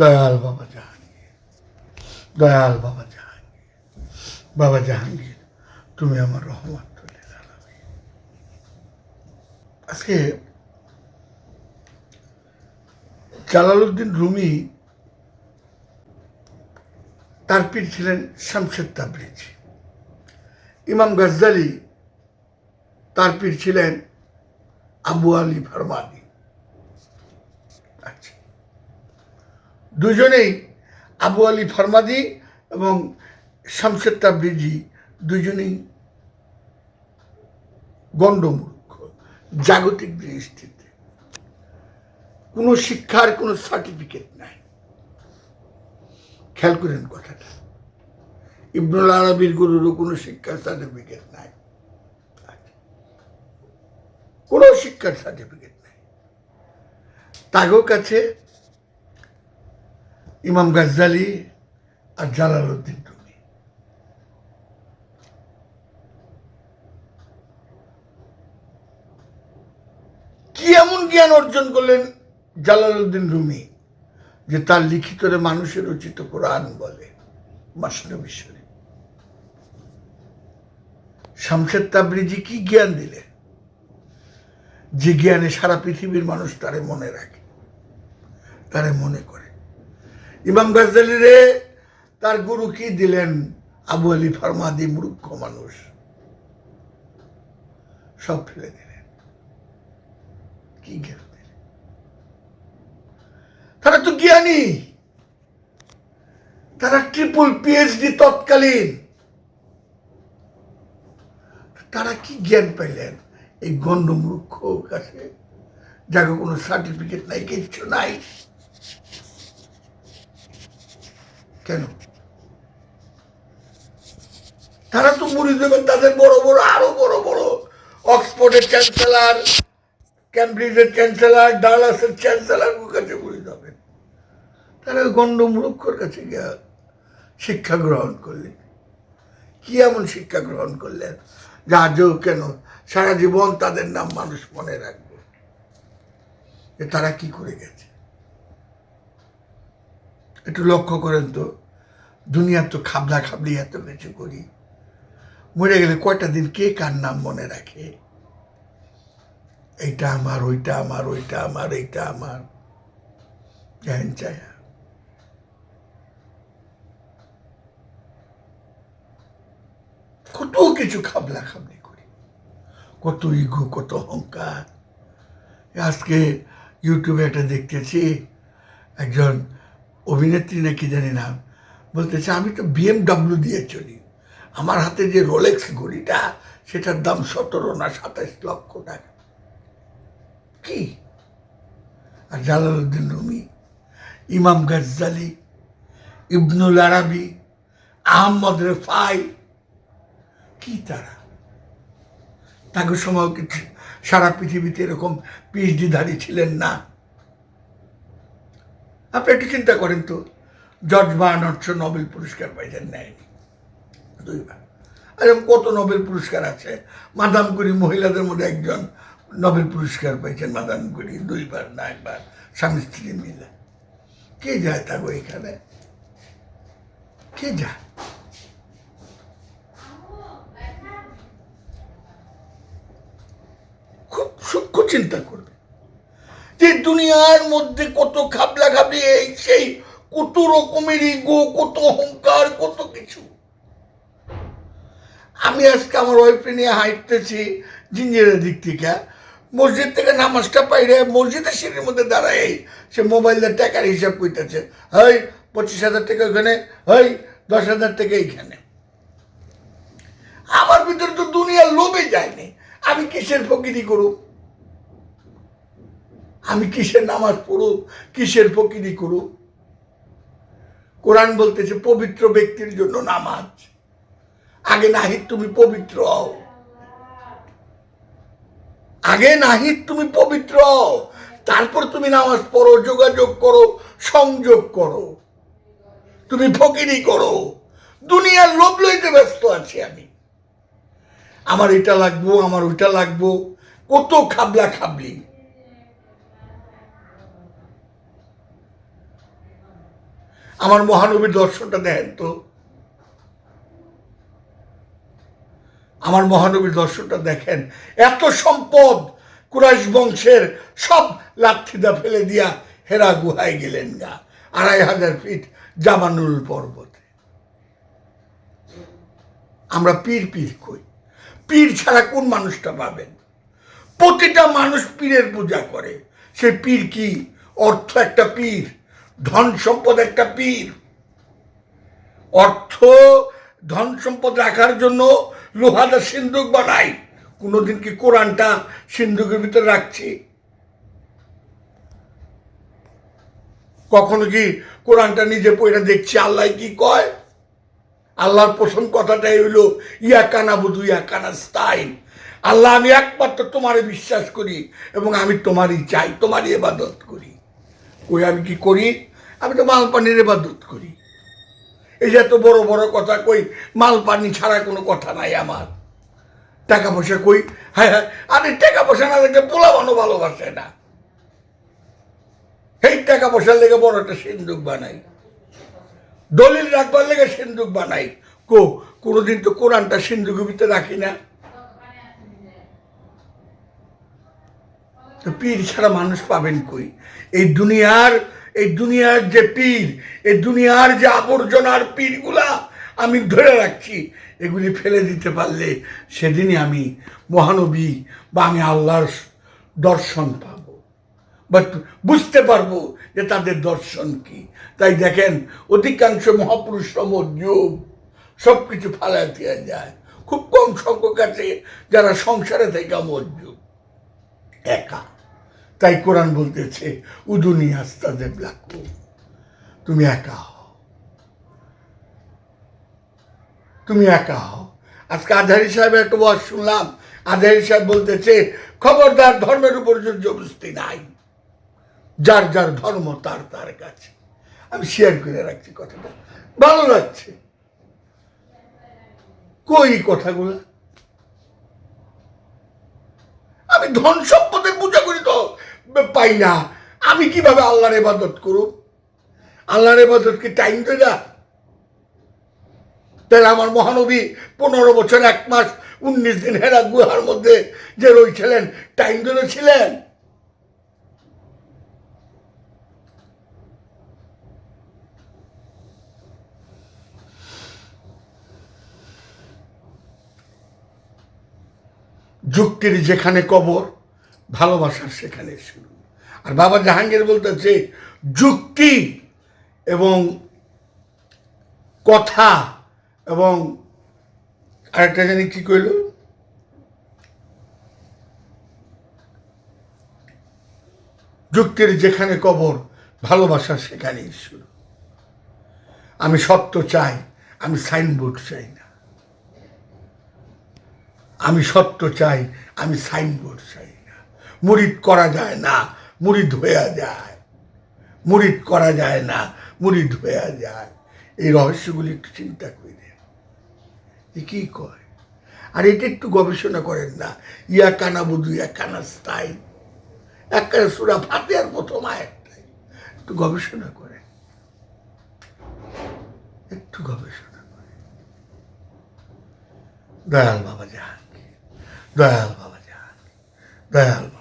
দয়াল বাবা জাহাঙ্গীর, দয়াল বাবা জাহাঙ্গীর বাবা জাহাঙ্গীর, তুমি আমার রহমত তুলে দাঁড়াবে আজকে জালালউদ্দিন রুমি তার পীর ছিলেন শামশেদ তাবরিজি। ইমাম গজ্জালি তার পীর ছিলেন আবু আলী ফারমাদি দুজনেই আবু আলী ফারমাদি এবং শামশেদ তাবরিজি দুজনেই গণ্ডমূর্খ, জাগতিক দৃষ্টিতে। কোনো শিক্ষার কোনো সার্টিফিকেট নাই। খেয়াল করেন কথাটা। ইবনুল আরবির গুরুরও কোনো শিক্ষার সার্টিফিকেট নাই। কোনো শিক্ষার সার্টিফিকেট নাই। তাগো কাছে ইমাম গাজ্জালি আর জালালউদ্দিন রুমি কি এমন জ্ঞান অর্জন করলেন জালালউদ্দিন রুমি, যে তার লিখিতরে মানুষের রচিত কোরআন বলে মাসনবী শরীফ শামশেদ তাবরিজি কি জ্ঞান দিলেন? যে জ্ঞানে সারা পৃথিবীর মানুষ তারে মনে রাখে, তারে মনে করে। ইমাম গাজ্জালি রে, তার গুরু কি দিলেন? আবু আলী ফার্মাদি মূর্খ মানুষ। সব ফেলে দিলেন। কি জ্ঞান দিলেন? তারা তো জ্ঞানী। তারা ট্রিপল পিএইচডি তৎকালীন। তারা কি জ্ঞান পাইলেন? এই গণ্ডমূর্খ কাছে। যাকে কোনো সার্টিফিকেট নাই, কিচ্ছু নাই। কেন? তারা তো মুড়ি দেবেন তাদের বড় বড়, আরও বড় বড়। অক্সফোর্ডের চ্যান্সেলার, ক্যামব্রিজের চ্যান্সেলার, ডালাসের চ্যান্সেলার কাছে মুড়ি দেবেন তারা গণ্ডমূর্খর কাছে গিয়া শিক্ষা গ্রহণ করলেন। কি এমন শিক্ষা গ্রহণ করলেন? যে আজও কেন? সারা জীবন তাদের নাম মানুষ মনে রাখবে। যে তারা কি করে গেছে? একটু লক্ষ্য করেন তো, দুনিয়ার তো খাবলা খাবলি এত কিছু করি। মরে গেলে কয়টা দিন কে কার নাম মনে রাখে? এইটা আমার, ওইটা আমার ওইটা আমার, এইটা আমার। জ্ঞান চায়া কত কিছু খাবলা খাবলি করি। কত ইগো, কত অহংকার। আজকে ইউটিউবে একটা দেখতেছি, একজন অভিনেত্রী নাকি জানি না বলতেছে আমি তো বিএমডাব্লিউ দিয়ে চলি। আমার হাতে যে রোলেক্স ঘড়িটা, সেটার দাম সতেরো না সাতাশ লক্ষ টাকা। কি? আর জালালউদ্দিন রুমি, ইমাম গাজ্জালি, ইবনুল আরাবি আহমদ রেফাই, কি তারা? তাকে সময় সারা পৃথিবীতে এরকম পিএইচডিধারী ছিলেন না। আপনি একটু চিন্তা করেন তো, জর্জ বার্নর্স নোবেল পুরস্কার পাইছেন নেয়নি। দুইবার। এরকম কত নোবেল পুরস্কার আছে? মাদাম করি মহিলাদের মধ্যে একজন নোবেল পুরস্কার পাইছেন মাদাম করি, দুইবার না একবার, স্বামী স্ত্রী মিলে। কে যায় তাগো এখানে? কে যায়? খুব সূক্ষ্ম চিন্তা করবে যে দুনিয়ার মধ্যে কত খাবলা খাবলি এই সেই, কত রকমের ইগো, কত অহংকার, কত কিছু। আমি আজকে আমার ওয়াইফকে নিয়ে হাঁটতেছি জিঞ্জিরের দিক থেকে। মসজিদ থেকে নামাজটা পাইরে মসজিদের সিঁড়ির মধ্যে দাঁড়াই সে মোবাইলের টাকার হিসাব করতেছে হই, পঁচিশ হাজার টাকা ওখানে, হই, দশ হাজার টাকা এইখানে। আমার ভিতরে তো দুনিয়ার লোভে যায়নি। আমি কিসের ফকিরি করুক? আমি কিসের নামাজ পড়ুক, কিসের ফকিরি করুক? কোরআন বলতেছে, পবিত্র ব্যক্তির জন্য নামাজ। আগে নাহিদ, তুমি পবিত্র হও। আগে নাহিদ, তুমি পবিত্র হও। তারপর তুমি নামাজ পড়ো, যোগাযোগ করো, সংযোগ করো। তুমি ফকিরি করো। দুনিয়ার লোভ লইতে ব্যস্ত আছি আমি। আমার এটা লাগবো, আমার ওইটা লাগবো। কত খাবলা খাবলি। আমার মহানবীর দর্শনটা দেখেন তো। আমার মহানবীর দর্শনটা দেখেন। এত সম্পদ কুরাইশ বংশের সব লাঠিদা ফেলে দিয়া হেরা গুহায় গেলেন গা আড়াই হাজার ফিট জামানুল পর্বতে। আমরা পীর পীর কই? পীর ছাড়া কোন মানুষটা পাবেন? প্রতিটা মানুষ পীরের পূজা করে। সে পীর কি? অর্থ একটা পীর। ধন সম্পদ একটা পীর। অর্থ ধন সম্পদ রাখার জন্য লোহাটা সিন্ধুক বানাই। কোনোদিন কি কোরআনটা সিন্ধুকের ভিতরে রাখছি? কখনো কি কোরআনটা নিজে পড়ে দেখছি আল্লাহ কি কয়? আল্লাহর প্রথম কথাটাই হইল, ইয়া কানা বুধু, ইয়া কানা স্তাইন। আল্লাহ, আমি একমাত্র তোমারে বিশ্বাস করি এবং আমি তোমারই চাই, তোমারই এবাদত করি। ওই আমি কি করি? আমি তো মাল পানির এবাদত করি। এই যে এত বড় বড় কথা কই, মাল পানি ছাড়া কোনো কথা নাই আমার। টাকা পয়সা কই? হ্যাঁ হ্যাঁ আরে টাকা পয়সা না দেখে পোলাবানো ভালোবাসে না। সেই টাকা পয়সার লেগে বড় একটা সিন্ধুক বানাই। দলিল রাখবার লেগে সিন্দুক বানাই। কো, কোনোদিন তো কোরআনটা সিন্ধুকের ভিতরে রাখি না। তো পীর ছাড়া মানুষ পাবেন কই? এই দুনিয়ার এই দুনিয়ার যে পীর, এই দুনিয়ার যে আবর্জনার পীরগুলা আমি ধরে রাখছি, এগুলি ফেলে দিতে পারলে সেদিনই আমি মহানবী বা আমি আল্লাহর দর্শন পাব। বাট বুঝতে পারব যে তাদের দর্শন কি। তাই দেখেন, অধিকাংশ মহাপুরুষ যুগ সব কিছু ফালা দেওয়া যায়। খুব কম সংখ্যক আছে যারা সংসারে থেকে মজ্জুব একা। তাই কোরআন বলতেছে, উদুনি আস্তাদে ব্লাকু তুমি একা হও। তুমি একা হও। আজকে আধারি সাহেবের একটা বয়স শুনলাম। আধারি সাহেব বলতেছে, খবরদার ধর্মের উপর জবস্তি নাই। যার যার ধর্ম, তার তার কাছে। আমি শেয়ার করে রাখছি কথাটা। ভালো লাগছে। কই কথাগুলো? আমি ধন সম্পদের পূজা করি তো। পাই না। আমি কীভাবে আল্লাহর ইবাদত করব আল্লাহর ইবাদত কি টাইম তো যা তাহলে আমার মহানবী পনেরো বছর, এক মাস, উনিশ দিন হেরা গুহার মধ্যে যে রয়েছিলেন টাইম ধরে ছিলেন যুক্তির যেখানে কবর ভালোবাসার সেখানে শুরু। আর বাবা জাহাঙ্গীর বলতে যে যুক্তি এবং কথা এবং আরেকটা জানি কি কইল? যুক্তির যেখানে কবর, ভালোবাসা সেখানেই শুরু। আমি সত্য চাই, আমি সাইনবোর্ড চাই না। আমি সত্য চাই, আমি সাইনবোর্ড চাই মুরিদ করা যায় না, মুরিদ হয়ে যায়। মুরিদ করা যায় না, মুরিদ হয়ে যায়। এই রহস্যগুলি একটু চিন্তা করে দেন এ কি কয়? আর এটা একটু গবেষণা করেন না। ইয়া কানা বুধু, ইয়া কানা স্থাই একটা সুরা ফাতে আর প্রথম আয়াতটাই। একটু গবেষণা করেন। একটু গবেষণা করেন। দয়াল বাবা জাহাঙ্গীর দয়াল বাবা জাহাঙ্গীর দয়াল বাবা